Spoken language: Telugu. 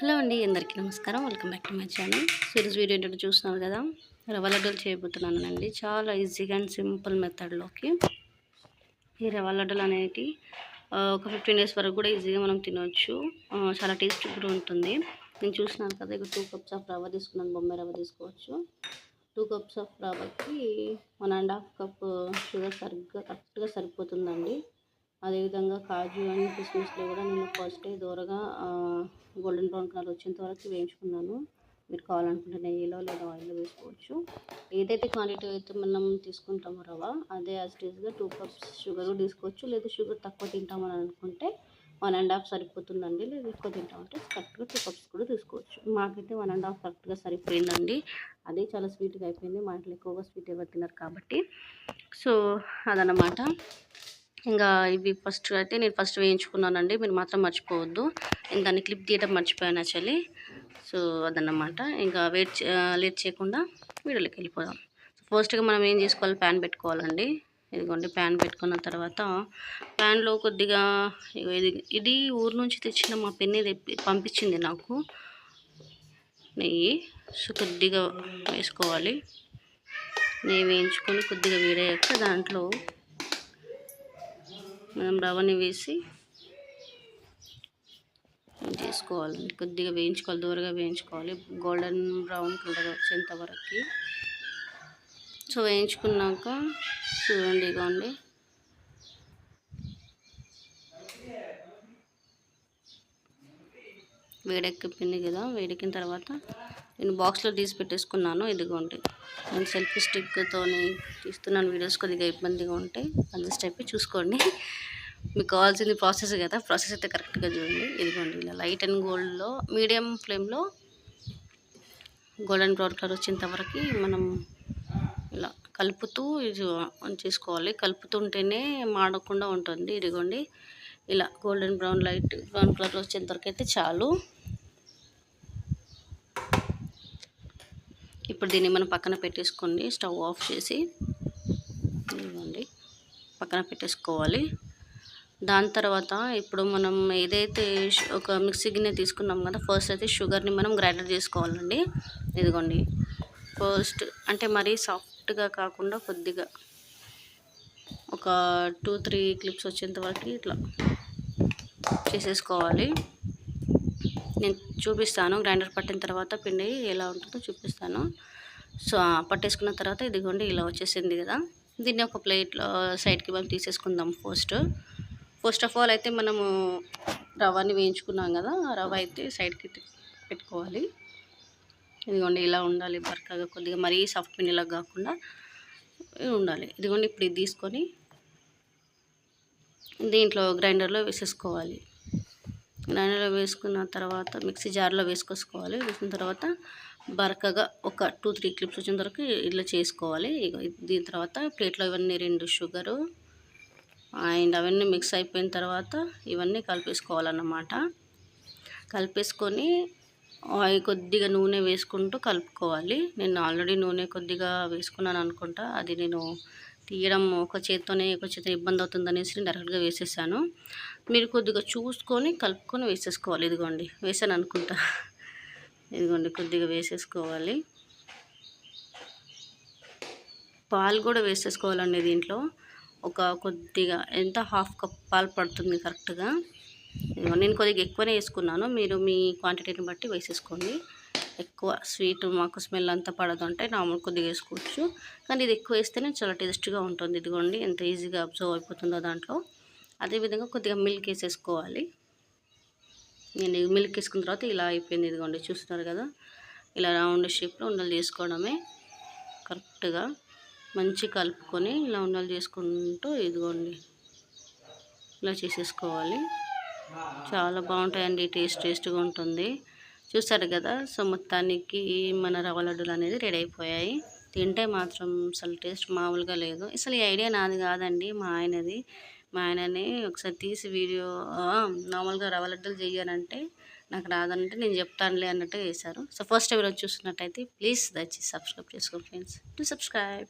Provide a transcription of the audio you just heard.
హలో అండి అందరికీ నమస్కారం. Welcome back to my channel. Series video ఏంటంటే చూస్తున్నారు కదా రవ్వ లడ్డూలు చేయబోతున్నాను అండి చాలా ఈజీగా అండ్ సింపుల్ మెథడ్లోకి ఈ రవ్వ లడ్డూలు అనేవి ఒక ఫిఫ్టీన్ డేస్ వరకు కూడా ఈజీగా మనం తినవచ్చు చాలా టేస్ట్ కూడా ఉంటుంది. నేను చూస్తున్నాను కదా ఇక టూ కప్స్ ఆఫ్ రవ్వ తీసుకున్నాను బొమ్మాయి రవ్వ తీసుకోవచ్చు. Two cups of రవ్వకి one and half cup sugar సరిగ్గా కరెక్ట్గా సరిపోతుందండి. అదేవిధంగా కాజు అండ్ కిస్మిస్లో కూడా నేను ఫస్ట్ దూరగా గోల్డెన్ బ్రౌన్ కలర్ వచ్చేంత వరకు వేయించుకున్నాను. మీరు కావాలనుకుంటే నెయ్యిలో లేదా ఆయిల్లో వేసుకోవచ్చు. ఏదైతే క్వాంటిటీ అయితే మనం తీసుకుంటామో రవ్వ అదే యాజ్ టీజ్గా టూ కప్స్ షుగర్ తీసుకోవచ్చు. లేదా షుగర్ తక్కువ తింటామని అనుకుంటే వన్ అండ్ హాఫ్ సరిపోతుందండి. లేదా ఎక్కువ తింటామంటే కరెక్ట్గా టూ కప్స్ కూడా తీసుకోవచ్చు. మాకైతే వన్ అండ్ హాఫ్ కరెక్ట్గా సరిపోయిందండి. అదే చాలా స్వీట్గా అయిపోయింది. మా ఇంట్లో ఎక్కువగా స్వీట్ ఎవరు తిన్నారు కాబట్టి. సో అదనమాట ఇంకా ఇవి ఫస్ట్ అయితే నేను ఫస్ట్ వేయించుకున్నానండి. మీరు మాత్రం మర్చిపోవద్దు. నేను దాన్ని క్లిప్ తీయడం మర్చిపోయాను యాక్చువల్లీ సో అదన్నమాట. ఇంకా వెయిట్ లేట్ చేయకుండా వీడియోలోకి వెళ్ళిపోదాం. ఫస్ట్గా మనం ఏం చేసుకోవాలి? ప్యాన్ పెట్టుకోవాలండి. ఇదిగోండి ప్యాన్ పెట్టుకున్న తర్వాత ప్యాన్లో కొద్దిగా ఇది ఇది ఊరు నుంచి తెచ్చిన మా పెన్ని పంపించింది నాకు. నెయ్యి. సో కొద్దిగా వేసుకోవాలి. నెయ్యి వేయించుకొని కొద్దిగా వేడయ్యాక దాంట్లో మనం రవ్వని వేసి చేసుకోవాలి కొద్దిగా వేయించుకోవాలి దూరగా వేయించుకోవాలి. గోల్డెన్ బ్రౌన్ కలర్ వచ్చేంత వరకు. సో వేయించుకున్నాక చూడండి ఇగోండి. వేడెక్కిపోయింది కదా వేడెక్కిన తర్వాత నేను బాక్స్లో తీసి పెట్టేసుకున్నాను. ఇదిగోండి నేను సెల్ఫీ స్టిక్తో తీస్తున్నాను. వీడియోస్ కొద్దిగా ఇబ్బందిగా ఉంటాయి అడ్జస్ట్ అయిపోయి చూసుకోండి. మీకు కావాల్సింది ప్రాసెస్ కదా. ప్రాసెస్ అయితే కరెక్ట్గా చూడండి. ఇదిగోండి ఇలా లైట్ అండ్ గోల్డ్లో మీడియం ఫ్లేమ్లో గోల్డెన్ బ్రౌన్ కలర్ వచ్చేంత వరకు మనం ఇలా కలుపుతూ ఇది చేసుకోవాలి. కలుపుతుంటేనే మాడకుండా ఉంటుంది. ఇదిగోండి ఇలా golden brown light brown colour వచ్చేంత వరకు అయితే చాలు. ఇప్పుడు దీన్ని మనం పక్కన పెట్టేసుకోండి. స్టవ్ ఆఫ్ చేసి ఇదిగోండి. పక్కన పెట్టేసుకోవాలి. దాని తర్వాత ఇప్పుడు మనం ఏదైతే షు- ఒక మిక్సీ గిన్నె తీసుకున్నాం కదా ఫస్ట్ అయితే షుగర్ని మనం గ్రైండర్ చేసుకోవాలండి. ఇదిగోండి. ఫస్ట్ అంటే మరీ సాఫ్ట్గా కాకుండా కొద్దిగా ఒక టూ త్రీ క్లిప్స్ వచ్చేంత వరకు ఇట్లా చేసేసుకోవాలి. నేను చూపిస్తాను. గ్రైండర్ పట్టిన తర్వాత పిండి ఎలా ఉంటుందో చూపిస్తాను. సో పట్టేసుకున్న తర్వాత ఇదిగోండి ఇలా వచ్చేసింది కదా. దీన్ని ఒక ప్లేట్లో సైడ్కి మనం తీసేసుకుందాం ఫస్ట్. ఫస్ట్ ఆఫ్ ఆల్ అయితే మనము రవ్వని వేయించుకున్నాం కదా ఆ రవ్వ అయితే సైడ్కి పెట్టుకోవాలి. ఇదిగోండి ఇలా ఉండాలి బరకగా కొద్దిగా మరీ సాఫ్ట్ పిండిలా కాకుండా ఉండాలి. ఇదిగోండి ఇప్పుడు ఇది తీసుకొని దీంట్లో గ్రైండర్లో వేసేసుకోవాలి. గ్రైండర్లో వేసుకున్న తర్వాత మిక్సీ జార్లో వేసుకొసుకోవాలి. వేసిన తర్వాత బరకగా ఒక టూ త్రీ క్లిప్స్ వచ్చిన వరకు ఇట్లా చేసుకోవాలి. ఇగో దీని తర్వాత ప్లేట్లో ఇవన్నీ రెండు షుగరు అండ్ అవన్నీ మిక్స్ అయిపోయిన తర్వాత ఇవన్నీ కలిపేసుకోవాలన్నమాట. కలిపేసుకొని ఆయిల్ కొద్దిగా నూనె వేసుకుంటూ కలుపుకోవాలి. నేను ఆల్రెడీ నూనె కొద్దిగా వేసుకున్నాను అనుకుంటా. అది నేను తీయడం ఒక చేత్తోనే ఒక చేతితో ఇబ్బంది అవుతుంది అనేసి నేను డైరెక్ట్గా వేసేసాను. మీరు కొద్దిగా చూసుకొని కలుపుకొని వేసేసుకోవాలి. ఇదిగోండి వేసాను అనుకుంటా. ఇదిగోండి కొద్దిగా వేసేసుకోవాలి. పాలు కూడా వేసేసుకోవాలండి దీంట్లో. ఒక కొద్దిగా ఎంత? హాఫ్ కప్ పాలు పడుతుంది కరెక్ట్గా. నేను కొద్దిగా ఎక్కువనే వేసుకున్నాను. మీరు మీ క్వాంటిటీని బట్టి వేసేసుకోండి. ఎక్కువ స్వీట్ మాకు స్మెల్ అంతా పడదు అంటే నార్మల్ కొద్దిగా వేసుకోవచ్చు. కానీ ఇది ఎక్కువ వేస్తేనే చాలా టేస్ట్గా ఉంటుంది. ఇదిగోండి ఎంత ఈజీగా అబ్జర్వ్ అయిపోతుందో దాంట్లో. అదేవిధంగా కొద్దిగా మిల్క్ వేసేసుకోవాలి. నేను మిల్క్ వేసుకున్న తర్వాత ఇలా అయిపోయింది. ఇదిగోండి చూస్తున్నారు కదా? ఇలా రౌండ్ షేప్లో ఉండలు చేసుకోవడమే కరెక్ట్గా మంచి కలుపుకొని ఇలా ఉండలు చేసుకుంటూ ఇదిగోండి ఇలా చేసేసుకోవాలి. చాలా బాగుంటాయండి టేస్ట్ టేస్ట్గా ఉంటుంది. చూసారు కదా? సో మొత్తానికి మన రవ్వ లడ్డూలు అనేది రెడీ అయిపోయాయి. తింటే మాత్రం అసలు టేస్ట్ మామూలుగా లేదు. అసలు ఈ ఐడియా నాది కాదండి మా ఆయనది. మా ఆయనని ఒకసారి తీసి వీడియో నార్మల్గా రవ్వ లడ్డూలు చేయాలంటే నాకు రాదంటే నేను చెప్తానులే అన్నట్టు చేశారు. సో ఫస్ట్ ఎవరు చూస్తున్నట్టయితే ప్లీజ్ దయచేసి సబ్స్క్రైబ్ చేసుకోండి ఫ్రెండ్స్. To subscribe